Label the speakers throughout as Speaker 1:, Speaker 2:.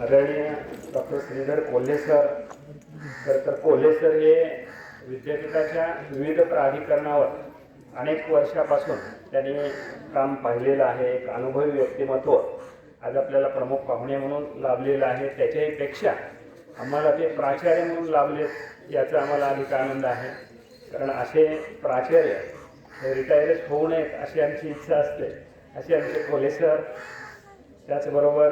Speaker 1: आदरणीय डॉक्टर श्रीधर कोल्हेसर तर तर कोल्हेसर हे विद्यापीठाच्या विविध प्राधिकरणावर अनेक वर्षापासून त्यांनी काम पाहिलेलं आहे. एक अनुभवी व्यक्तिमत्व आज आपल्याला प्रमुख पाहुणे म्हणून लाभलेलं आहे. त्याच्याहीपेक्षा आम्हाला ते प्राचार्य म्हणून लाभले याचा आम्हाला अधिक आनंद आहे. कारण असे प्राचार्य हे रिटायरच होऊ नयेत अशी आमची इच्छा असते. असे आमचे कोल्हेसर त्याचबरोबर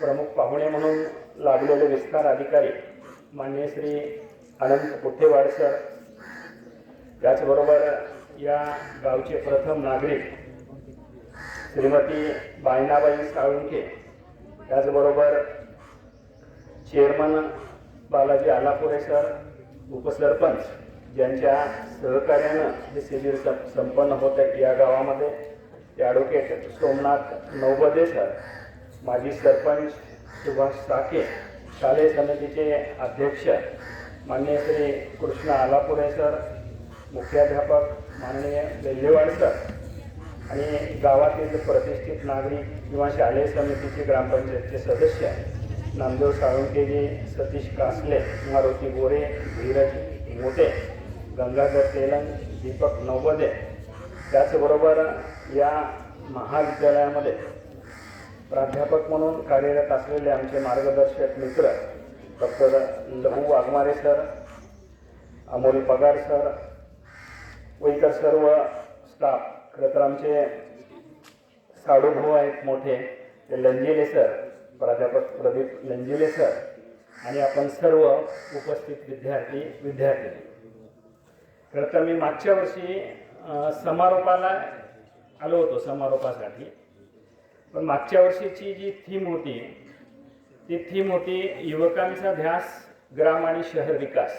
Speaker 1: प्रमुख पाहुणे म्हणून लाभलेले विस्तार अधिकारी मान्य श्री अनंत पुठेवाड सर. त्याचबरोबर या गावचे प्रथम नागरिक श्रीमती बायनाबाई साळुंके त्याचबरोबर चेअरमन बालाजी आलापुरे सर उपसरपंच ज्यांच्या सहकार्यानं हे शिबिर संपन्न होत आहे या गावामध्ये. Advocate Somnath Navbade sir. माजी सरपंच सुभाष साके शालेय समितीचे अध्यक्ष माननीय श्री कृष्ण आलापुरे सर मुख्याध्यापक माननीय बेल्लेवाड सर आणि गावातील प्रतिष्ठित नागरिक किंवा शालेय समितीचे ग्रामपंचायतचे सदस्य नामदेव साळुंकेजी सतीश कासले मारुती गोरे धीरज मोठे गंगाधर तेलंग दीपक नवबदे त्याचबरोबर या महाविद्यालयामध्ये प्राध्यापक म्हणून कार्यरत असलेले आमचे मार्गदर्शक मित्र डॉक्टर लहू वाघमारे सर अमोल पगार सर व इतर सर्व स्टाफ खरं तर आमचे साडूभाऊ आहेत मोठे ते लंजिले सर प्राध्यापक प्रदीप लंजिले सर आणि आपण सर्व उपस्थित विद्यार्थी विद्यार्थी. खरं तर मी मागच्या वर्षी समारोपाला आलो होतो समारोपासाठी. पण मागच्या वर्षीची जी थीम होती ती थीम होती युवकांचा ध्यास ग्राम आणि शहर विकास.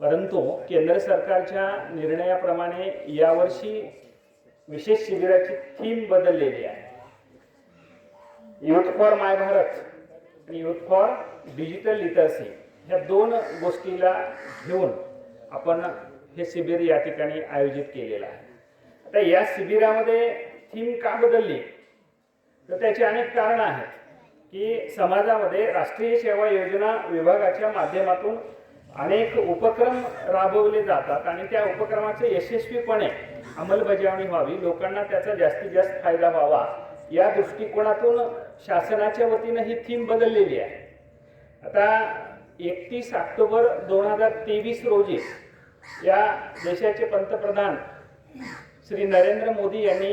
Speaker 1: परंतु केंद्र सरकारच्या निर्णयाप्रमाणे यावर्षी विशेष शिबिराची थीम बदललेली आहे. युथ फॉर माय भारत आणि युथ फॉर डिजिटल लिटरसी ह्या दोन गोष्टीला घेऊन आपण हे शिबिर या ठिकाणी आयोजित केलेलं आहे. आता या शिबिरामध्ये थीम का बदलली? तर त्याची अनेक कारणं आहेत की समाजामध्ये राष्ट्रीय सेवा योजना विभागाच्या माध्यमातून अनेक उपक्रम राबवले जातात आणि त्या उपक्रमाचे यशस्वीपणे अंमलबजावणी व्हावी लोकांना त्याचा जास्तीत जास्त फायदा व्हावा या दृष्टिकोनातून शासनाच्या वतीनं ही थीम बदललेली आहे. आता एकतीस ऑक्टोबर दोन हजार तेवीस रोजी या देशाचे पंतप्रधान श्री नरेंद्र मोदी यांनी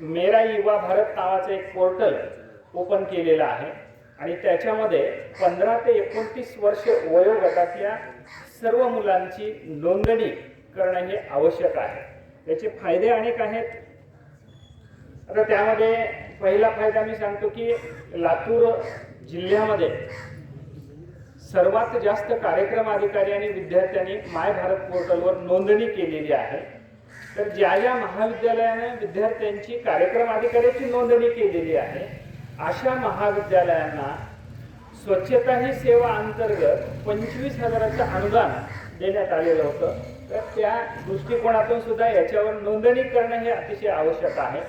Speaker 1: मेरा युवा भारत नावाचं एक पोर्टल ओपन केलेलं आहे. आणि त्याच्यामध्ये पंधरा ते एकोणतीस वर्ष वयोगटातल्या सर्व मुलांची नोंदणी करणं हे आवश्यक आहे. त्याचे फायदे अनेक आहेत. आता त्यामध्ये पहिला फायदा मी सांगतो की लातूर जिल्ह्यामध्ये सर्वात जास्त कार्यक्रम अधिकारी आणि विद्यार्थ्यांनी माय भारत पोर्टलवर नोंदणी केलेली आहे. तर ज्या ज्या महाविद्यालयाने विद्यार्थ्यांची कार्यक्रम अधिकाऱ्याची नोंदणी केलेली आहे अशा महाविद्यालयांना स्वच्छता ही सेवा अंतर्गत पंचवीस हजाराचं अनुदान देण्यात आलेलं होतं. तर त्या दृष्टिकोनातून सुद्धा याच्यावर नोंदणी करणं हे अतिशय आवश्यक आहे.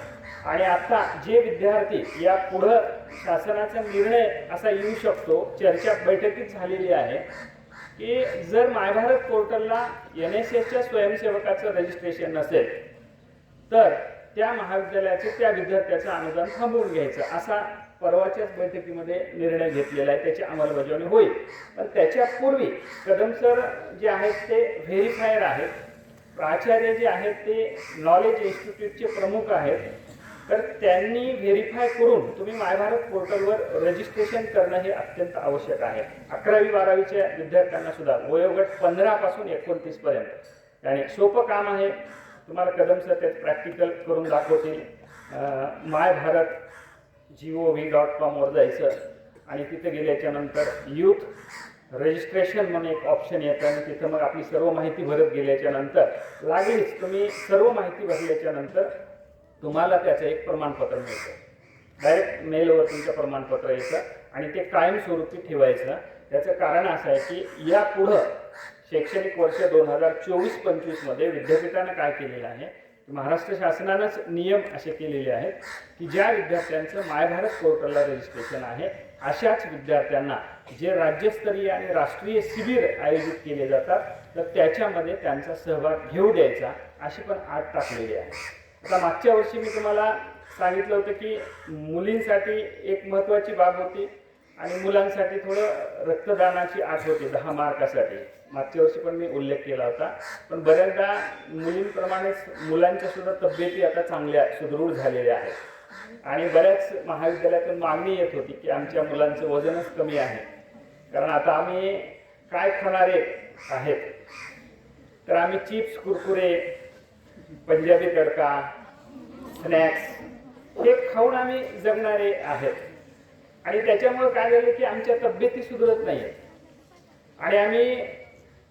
Speaker 1: आणि आता जे विद्यार्थी या पुढं शासनाचा निर्णय असा येऊ शकतो चर्चा बैठकीत झालेली आहे की जर मायभारत पोर्टलला एन एस एसच्या स्वयंसेवकाचं रजिस्ट्रेशन नसेल तर त्या महाविद्यालयाचे त्या विद्यार्थ्याचं अनुदान थांबवून घ्यायचं. असा परवाच्याच बैठकीमध्ये निर्णय घेतलेला आहे. त्याची अंमलबजावणी होईल. पण त्याच्यापूर्वी कदम सर जे आहेत ते व्हेरीफायर आहेत. प्राचार्य जे आहेत ते नॉलेज इन्स्टिट्यूटचे प्रमुख आहेत. तर त्यांनी व्हेरीफाय करून तुम्ही मायभारत पोर्टलवर रजिस्ट्रेशन करणं हे अत्यंत आवश्यक आहे. अकरावी बारावीच्या विद्यार्थ्यांना सुद्धा वयोगट पंधरापासून एकोणतीस पर्यंत. आणि सोपं काम आहे. तुम्हाला कदम सर त्यात प्रॅक्टिकल करून दाखवतील. My Bharat G O V dot कॉमवर जायचं आणि तिथे गेल्याच्यानंतर यूथ रजिस्ट्रेशन म्हणून एक ऑप्शन येतं आणि तिथं मग आपली सर्व माहिती भरत गेल्याच्यानंतर लागेलच लागलीच तुम्ही सर्व माहिती भरल्याच्यानंतर तुम्हाला त्याचं एक प्रमाणपत्र मिळतं. डायरेक्ट मेलवर तुमचं प्रमाणपत्र यायचं आणि ते कायमस्वरूपी ठेवायचं. त्याचं कारण असं आहे की या पुढं शैक्षणिक वर्ष दोन हजार चोवीस पंचवीसमध्ये विद्यापीठानं काय केलेलं आहे? महाराष्ट्र शासनानंच नियम असे केलेले आहेत की ज्या विद्यार्थ्यांचं मायभारत पोर्टलला रजिस्ट्रेशन आहे अशाच विद्यार्थ्यांना जे राज्यस्तरीय आणि राष्ट्रीय शिबिर आयोजित केले जातात तर त्याच्यामध्ये त्यांचा सहभाग घेऊ द्यायचा अशी पण आत टाकलेली आहे. आता मागच्या वर्षी मी तुम्हाला सांगितलं होतं की मुलींसाठी एक महत्त्वाची बाब होती आणि मुलांसाठी थोडं रक्तदानाची आठ होती दहा मार्कासाठी. मागच्या वर्षी पण मी उल्लेख केला होता. पण बऱ्याचदा मुलींप्रमाणेच मुलांच्या सुद्धा तब्येती आता चांगल्या सुदृढ झालेल्या आहेत. आणि बऱ्याच महाविद्यालयातून मागणी येत होती की आमच्या मुलांचं वजनच कमी आहे. कारण आता आम्ही काय खाणारे आहेत? तर आम्ही चिप्स कुरकुरे पंजाबी तडका स्नॅक्स हे खाऊन आम्ही जगणारे आहेत. आणि त्याच्यामुळे काय झालं की आमच्या तब्येती सुधरत नाही आहेत आणि आम्ही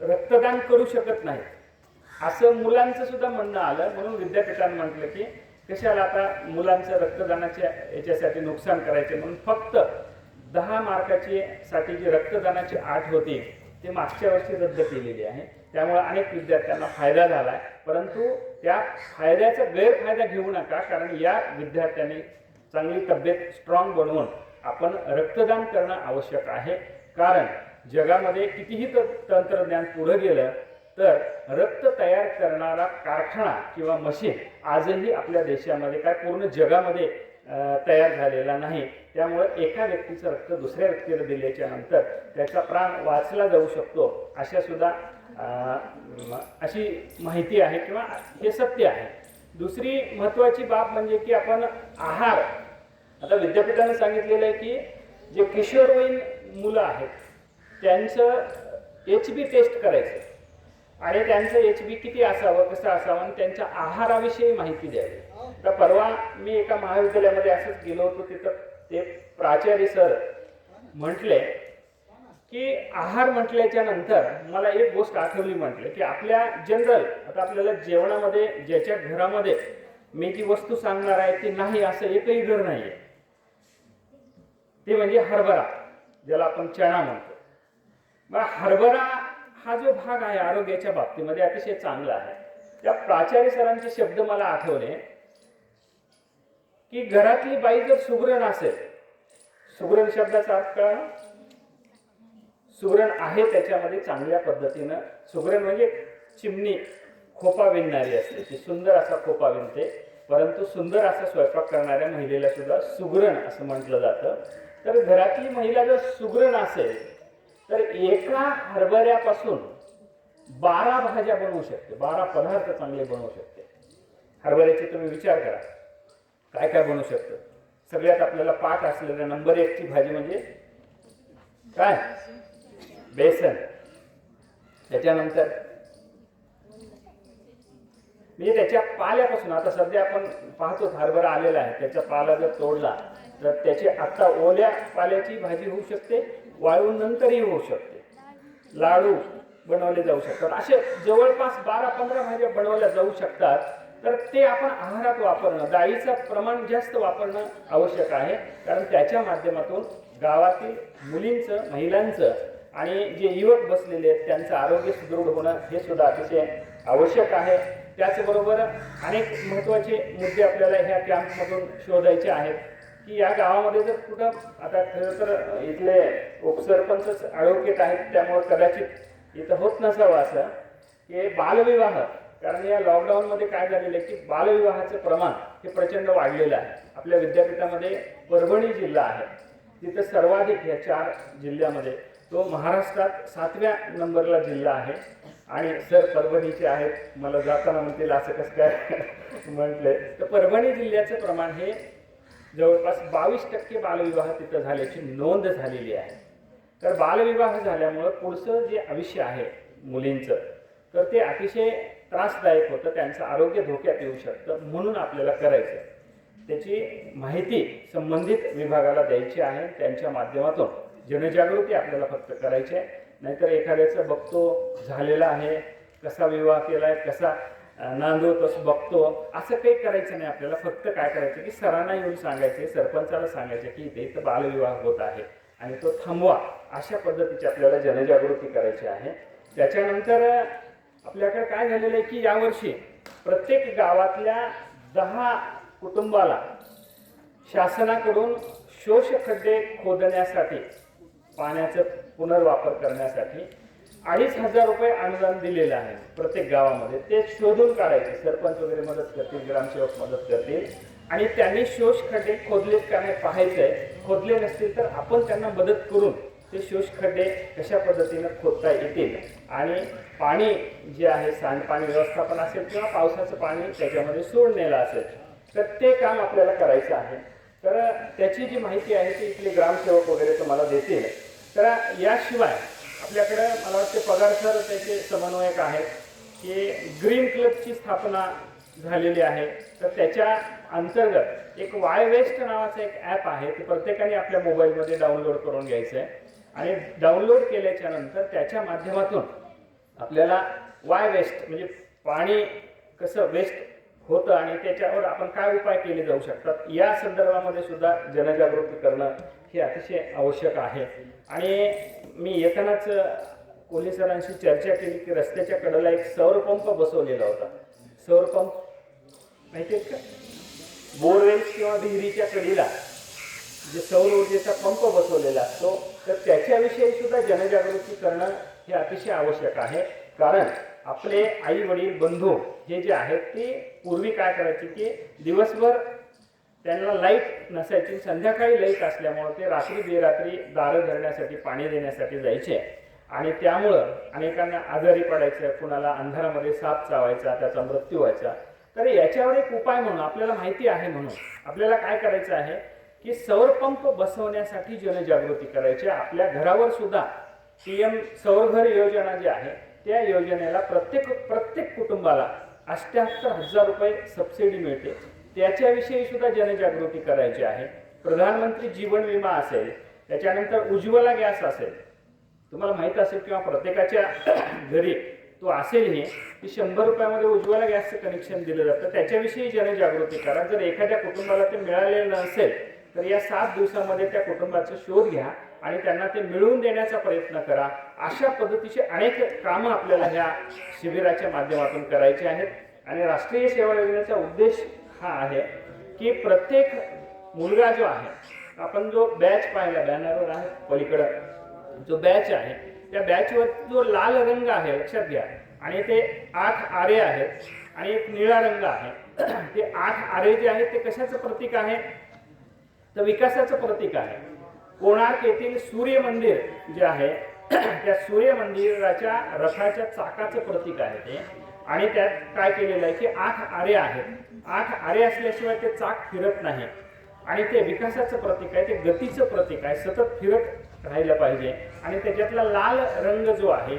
Speaker 1: रक्तदान करू शकत नाही. असं मुलांचं सुद्धा म्हणणं आलं. म्हणून विद्यापीठानं म्हटलं की कशाला आता मुलांचं रक्तदानाच्या याच्यासाठी नुकसान करायचे? म्हणून फक्त दहा मार्काची साठी जी रक्तदानाची आठ होती ते मागच्या वर्षी रद्द केलेली आहे. त्यामुळे अनेक विद्यार्थ्यांना फायदा झाला आहे परंतु त्या फायद्याचा गैरफायदा घेऊ नका कारण या विद्यार्थ्याने चांगली तब्येत स्ट्रॉंग बनवून आपण रक्तदान करणं आवश्यक आहे. कारण जगामध्ये कितीही तर तंत्रज्ञान पुढं गेलं तर रक्त तयार करणारा कारखाना किंवा मशीन आजही आपल्या देशामध्ये काय पूर्ण जगामध्ये तयार झालेला नाही. त्यामुळे एका व्यक्तीचं रक्त दुसऱ्या व्यक्तीला दिल्याच्या नंतर त्याचा प्राण वाचला जाऊ शकतो अशा सुद्धा अशी माहिती आहे किंवा हे सत्य आहे. दुसरी महत्त्वाची बाब म्हणजे की आपण आहार आता विद्यापीठानं सांगितलेलं आहे की जे किशोरवयीन मुलं आहेत त्यांचं एच बी टेस्ट करायचं. आणि त्यांचं एच बी किती असावं कसं असावं आणि त्यांच्या आहाराविषयी माहिती द्यावी. तर परवा मी एका महाविद्यालयामध्ये असंच गेलो होतो तिथं ते प्राचार्य सर म्हटले की आहार म्हटल्याच्या नंतर मला एक गोष्ट आठवली म्हटलं की आपल्या जनरल आता आपल्याला जेवणामध्ये ज्याच्या घरामध्ये मी जी वस्तू सांगणार आहे ती नाही असं एकही घर नाही आहे ते म्हणजे हरभरा ज्याला आपण चणा म्हणतो. मग हरभरा हा जो भाग आहे आरोग्याच्या बाबतीमध्ये अतिशय चांगला आहे. त्या प्राचार्य सरांचे शब्द मला आठवले की घरातली बाई जर सुगरण असेल सुगरण शब्दाचा अर्थ कळा सुगरण आहे त्याच्यामध्ये चांगल्या पद्धतीनं. सुगरण म्हणजे चिमणी खोपा विणणारी असते. ती सुंदर असा खोपा विणते. परंतु सुंदर असा स्वयंपाक करणाऱ्या महिलेला सुद्धा सुगरण असं म्हटलं जातं. तर घरातली महिला जर सुगरण असेल तर एका हरभऱ्यापासून बारा भाज्या बनवू शकते. बारा पदार्थ चांगले बनवू शकते. हरभऱ्याचे तुम्ही विचार करा. काय काय बनवू शकतं? सगळ्यात आपल्याला पाठ असलेल्या नंबर एकची भाजी म्हणजे काय? बेसन. त्याच्यानंतर म्हणजे त्याच्या पाल्यापासून आता सध्या आपण पाहतो हरभरा आलेला आहे त्याचा पाला जर तोडला तर त्याची आता ओल्या पाल्याची भाजी होऊ शकते वाळून नंतरही होऊ शकते. लाडू बनवले जाऊ शकतात. असे जवळपास बारा पंधरा भाज्या बनवल्या जाऊ शकतात तर ते आपण आहारात वापरणं डाळीचं प्रमाण जास्त वापरणं आवश्यक आहे. कारण त्याच्या माध्यमातून गावातील मुलींचं महिलांचं आणि जे युवक बसलेले आहेत त्यांचं आरोग्य सुदृढ होणं हे सुद्धा अतिशय आवश्यक आहे. त्याचबरोबर अनेक महत्त्वाचे मुद्दे आपल्याला ह्या कॅम्पमधून शोधायचे आहेत. की या गावामध्ये जर कुठं आता खरं तर इथले उपसरपंच आरोग्यत आहेत त्यामुळं कदाचित इथं होत नसावं असं. की बालविवाह कारण या लॉकडाऊनमध्ये काय झालेलं आहे की बालविवाहाचं प्रमाण हे प्रचंड वाढलेलं आहे. आपल्या विद्यापीठामध्ये परभणी जिल्हा आहे. तिथं सर्वाधिक ह्या चार जिल्ह्यामध्ये तो महाराष्ट्रात सातव्या नंबरला जिल्हा आहे. आणि सर परभणीचे आहेत. मला जाताना म्हणतील असं कसं काय? म्हटलंय तर परभणी जिल्ह्याचं प्रमाण हे जवळपास बावीस टक्के बालविवाह तिथं झाल्याची नोंद झालेली आहे. तर बालविवाह झाल्यामुळं पुढचं जे आयुष्य आहे मुलींचं तर ते अतिशय त्रासदायक होतं. त्यांचं आरोग्य धोक्यात येऊ शकतं म्हणून आपल्याला करायचं. त्याची माहिती संबंधित विभागाला द्यायची आहे. त्यांच्या माध्यमातून जनजागृती आपल्याला फक्त करायची आहे. नाहीतर एखाद्याचं बघतो झालेला आहे कसा विवाह केला आहे कसा अं, नांदवतोस बघतो असं काही करायचं नाही आपल्याला. फक्त काय करायचं की सरांना येऊन सांगायचे सरपंचाला सांगायचे की इथे इथं बालविवाह होत आहे आणि तो थांबवा. अशा पद्धतीची आपल्याला जनजागृती करायची आहे. त्याच्यानंतर आपल्याकडे काय झालेलं आहे की यावर्षी प्रत्येक गावातल्या दहा कुटुंबाला शासनाकडून शोषखड्डे खोदण्यासाठी पाण्याचा पुनर्वापर करण्यासाठी अडीच हजार रुपये अनुदान दिलेलं आहे प्रत्येक गावामध्ये. ते शोधून काढायचे. सरपंच वगैरे मदत करतील ग्रामसेवक मदत करतील. आणि त्यांनी शोष खड्डे खोदलेत का नाही पाहायचंय. खोदले नसतील तर आपण त्यांना मदत करून ते शोष खड्डे कशा पद्धतीनं खोदता येतील? आणि पाणी जे आहे सांडपाणी व्यवस्थापन असेल किंवा पावसाचं पाणी त्याच्यामध्ये सोडलेलं असेल तर ते काम आपल्याला करायचं आहे. तर त्याची जी माहिती आहे ती इथले ग्रामसेवक वगैरे तुम्हाला देतील. तर याशिवाय आपल्याकडं मला वाटते पगार सर त्याचे समन्वयक आहेत की ग्रीन क्लबची स्थापना झालेली आहे. तर त्याच्या अंतर्गत एक वाय वेस्ट नावाचं एक ॲप आहे ते प्रत्येकाने आपल्या मोबाईलमध्ये डाउनलोड करून घ्यायचं आहे आणि डाउनलोड केल्याच्यानंतर त्याच्या माध्यमातून आपल्याला वाय वेस्ट म्हणजे पाणी कसं वेस्ट होतं आणि त्याच्यावर आपण काय उपाय केले जाऊ शकतात या संदर्भामध्ये सुद्धा जनजागृती करणं हे अतिशय आवश्यक आहे. आणि मी येतानाच कोल्हे सरांशी चर्चा केली की रस्त्याच्या कडेला एक सौरपंप बसवलेला होता. सौरपंप माहिती आहेत का? बोरवेल्स किंवा विहिरीच्या कडीला जे सौर ऊर्जेचा पंप बसवलेला असतो तर त्याच्याविषयी सुद्धा जनजागृती करणं हे अतिशय आवश्यक आहे. कारण आपले आई वडील बंधू हे जे आहेत ते पूर्वी काय करायचे की दिवसभर त्यांना लाइट नसायची. संध्याकाळी लाइट असल्यामुळं ते रात्री बेरात्री दारं धरण्यासाठी पाणी देण्यासाठी जायचे. आणि त्यामुळं अनेकांना आजारी पडायचं कुणाला अंधारामध्ये साप चावायचा त्याचा मृत्यू व्हायचा. तर याच्यावर एक उपाय म्हणून आपल्याला माहिती आहे म्हणून आपल्याला काय करायचं आहे की सौर पंप बसवण्यासाठी जनजागृती करायची. आहे. आपल्या घरावर सुद्धा पी एम सौरघर योजना जी आहे त्या योजनेला प्रत्येक प्रत्येक कुटुंबाला अष्ट्याहत्तर हजार रुपये सबसिडी मिळते. त्याच्याविषयी सुद्धा जनजागृती करायची आहे. प्रधानमंत्री जीवन विमा असेल त्याच्यानंतर उज्ज्वला गॅस असेल. तुम्हाला माहीत असेल किंवा प्रत्येकाच्या घरी तो असेलही की शंभर रुपयामध्ये उज्ज्वला गॅसचं कनेक्शन दिलं जातं. त्याच्याविषयी जनजागृती करा. जर एखाद्या कुटुंबाला ते मिळालेलं नसेल तर या सात दिवसामध्ये त्या कुटुंबाचा शोध घ्या आणि त्यांना ते मिळवून देण्याचा प्रयत्न करा. अशा पद्धतीचे अनेक कामं आपल्याला ह्या शिबिराच्या माध्यमातून करायची आहेत. आणि राष्ट्रीय सेवा योजनेचा उद्देश हा आहे की प्रत्येक मुलगा जो आहे आपण जो बॅच पाहिला बॅनरवर आहे पलीकडं जो बॅच आहे त्या बॅचवर जो लाल रंग आहे लक्षात घ्या. आणि ते आठ आरे आहेत आणि एक निळा रंग आहे. ते आठ आरे जे आहेत ते कशाचं प्रतीक आहे? तर विकासाचं प्रतीक आहे. कोणार्क येथील सूर्य मंदिर जे आहे त्या सूर्य मंदिराच्या रथाच्या चाकाचं प्रतीक आहे ते. आणि त्यात काय केलेलं आहे की आठ आरे आहेत. आठ आरे असल्याशिवाय ते चाक फिरत नाही. आणि ते विकासाचं प्रतीक आहे ते गतीचं प्रतीक आहे सतत फिरत राहिलं पाहिजे. आणि त्याच्यातला लाल रंग जो आहे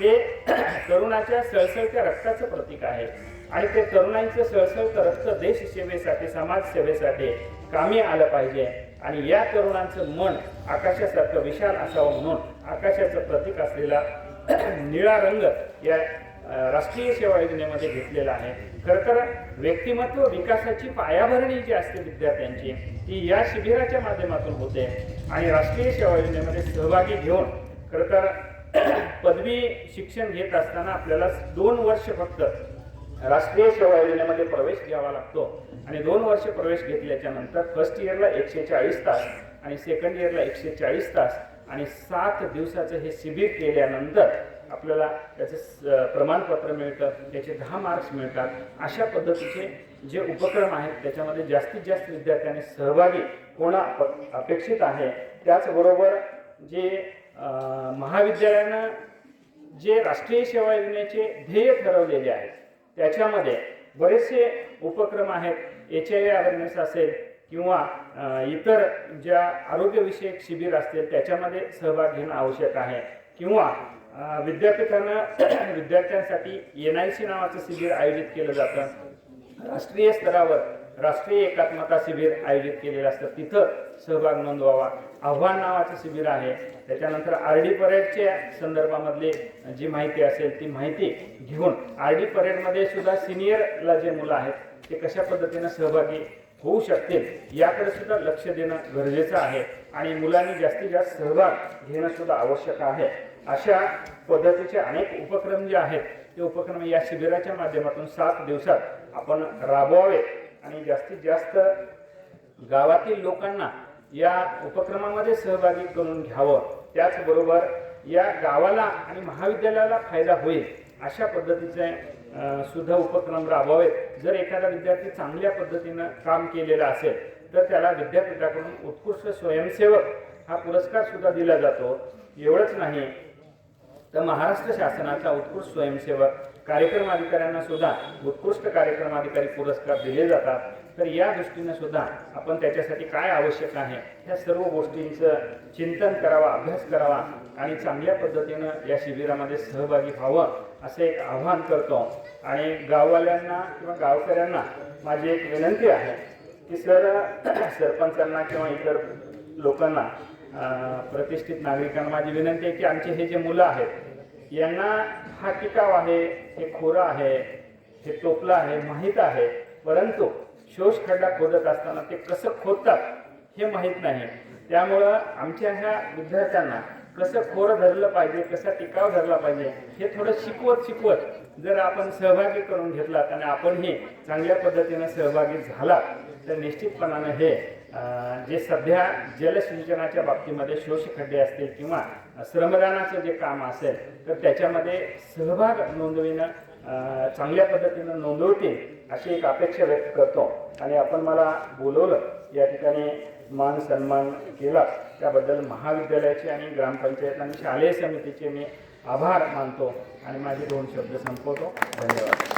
Speaker 1: ते तरुणाच्या सळसळत्या रक्ताचं प्रतीक आहे. आणि ते तरुणांचं सळसळतं रक्त देश सेवेसाठी समाज सेवेसाठी कामी आलं पाहिजे. आणि या तरुणांचं मन आकाशासारखं विशाल असावं म्हणून आकाशाचं प्रतीक असलेला निळा रंग या राष्ट्रीय सेवा योजनेमध्ये घेतलेला आहे. खरं तर व्यक्तिमत्व विकासाची पायाभरणी जी असते विद्यार्थ्यांची ती या शिबिराच्या माध्यमातून होते. आणि राष्ट्रीय सेवा योजनेमध्ये सहभागी घेऊन खरं तर पदवी शिक्षण घेत असताना आपल्याला दोन वर्ष फक्त राष्ट्रीय सेवा योजनेमध्ये प्रवेश घ्यावा लागतो. आणि दोन वर्ष प्रवेश घेतल्याच्या नंतर फर्स्ट इयरला एकशे चाळीस तास आणि सेकंड इयरला एकशे चाळीस तास आणि सात दिवसाचं हे शिबिर केल्यानंतर आपल्याला त्याचं स- प्रमाणपत्र मिळतं त्याचे दहा मार्क्स मिळतात. अशा पद्धतीचे जे उपक्रम आहेत त्याच्यामध्ये जास्तीत जास्त विद्यार्थ्यांनी सहभागी होणं अपेक्षित आहे. त्याचबरोबर जे महाविद्यालयानं जे राष्ट्रीय सेवा योजनेचे ध्येय ठरवलेले आहेत त्याच्यामध्ये बरेचसे उपक्रम आहेत. एच आय व्ही अवेअरनेस असेल किंवा इतर ज्या आरोग्यविषयक शिबिर असतील त्याच्यामध्ये सहभाग घेणं आवश्यक आहे. किंवा विद्यापीठानं विद्यार्थ्यांसाठी एन आय सी नावाचं शिबिर आयोजित केलं जातं. राष्ट्रीय स्तरावर राष्ट्रीय एकात्मता शिबिर आयोजित केलेलं असतं. तिथं सहभाग नोंदवावा. आव्हान नावाचं शिबिर आहे. त्याच्यानंतर आर डी परेडच्या संदर्भामधली जी माहिती असेल ती माहिती घेऊन आर डी परेडमध्ये सुद्धा सिनियरला जे मुलं आहेत ते कशा पद्धतीनं सहभागी होऊ शकतील याकडे सुद्धा लक्ष देणं गरजेचं आहे. आणि मुलांनी जास्तीत जास्त सहभाग घेणं सुद्धा आवश्यक आहे. अशा पद्धतीचे अनेक उपक्रम जे आहेत ते उपक्रम या शिबिराच्या माध्यमातून सात दिवसात आपण राबवावे. आणि जास्तीत जास्त गावातील लोकांना या उपक्रमामध्ये सहभागी करून घ्यावं. त्याचबरोबर या गावाला आणि महाविद्यालयाला फायदा होईल अशा पद्धतीचे सुद्धा उपक्रम राबवावेत जर एखादा विद्यार्थी चांगल्या पद्धतीनं काम केलेलं असेल तर त्याला विद्यापीठाकडून उत्कृष्ट स्वयंसेवक हा पुरस्कार सुद्धा दिला जातो. एवढंच नाही तर महाराष्ट्र शासनाचा उत्कृष्ट स्वयंसेवक कार्यक्रम अधिकाऱ्यांना सुद्धा उत्कृष्ट कार्यक्रम अधिकारी पुरस्कार दिले जातात. तर या दृष्टीनं सुद्धा आपण त्याच्यासाठी काय आवश्यक आहे ह्या सर्व गोष्टींचं चिंतन करावा अभ्यास करावा आणि चांगल्या पद्धतीनं या शिबिरामध्ये सहभागी व्हावं असं एक आव्हान करतो. आणि गाववाल्यांना किंवा गावकऱ्यांना माझी एक विनंती आहे की सर सरपंचांना किंवा इतर लोकांना प्रतिष्ठित नागरिकांना माझी विनंती आहे की आमचे हे जे मुलं आहेत यांना हा टिकाव आहे हे खोरं आहे हे टोपलं आहे माहीत आहे परंतु शोष खड्डा खोदत असताना ते कसं खोदतात हे माहीत नाही. त्यामुळं आमच्या ह्या विद्यार्थ्यांना कसं खोरं धरलं पाहिजे कसा टिकाव धरला पाहिजे हे थोडं शिकवत शिकवत जर आपण सहभागी करून घेतलात आणि आपणही चांगल्या पद्धतीनं सहभागी झालात तर निश्चितपणानं हे जे सध्या जलसिंचनाच्या बाबतीमध्ये शोषखड्डे असतील किंवा श्रमदानाचं जे काम असेल तर त्याच्यामध्ये सहभाग नोंदविणं चांगल्या पद्धतीनं नोंदवतील अशी एक अपेक्षा व्यक्त करतो. आणि आपण मला बोलवलं या ठिकाणी मान सन्मान केला. त्याबद्दल महाविद्यालयाचे आणि ग्रामपंचायत आणि शालेय समितीचे मी आभार मानतो. आणि माझे दोन शब्द संपवतो. धन्यवाद.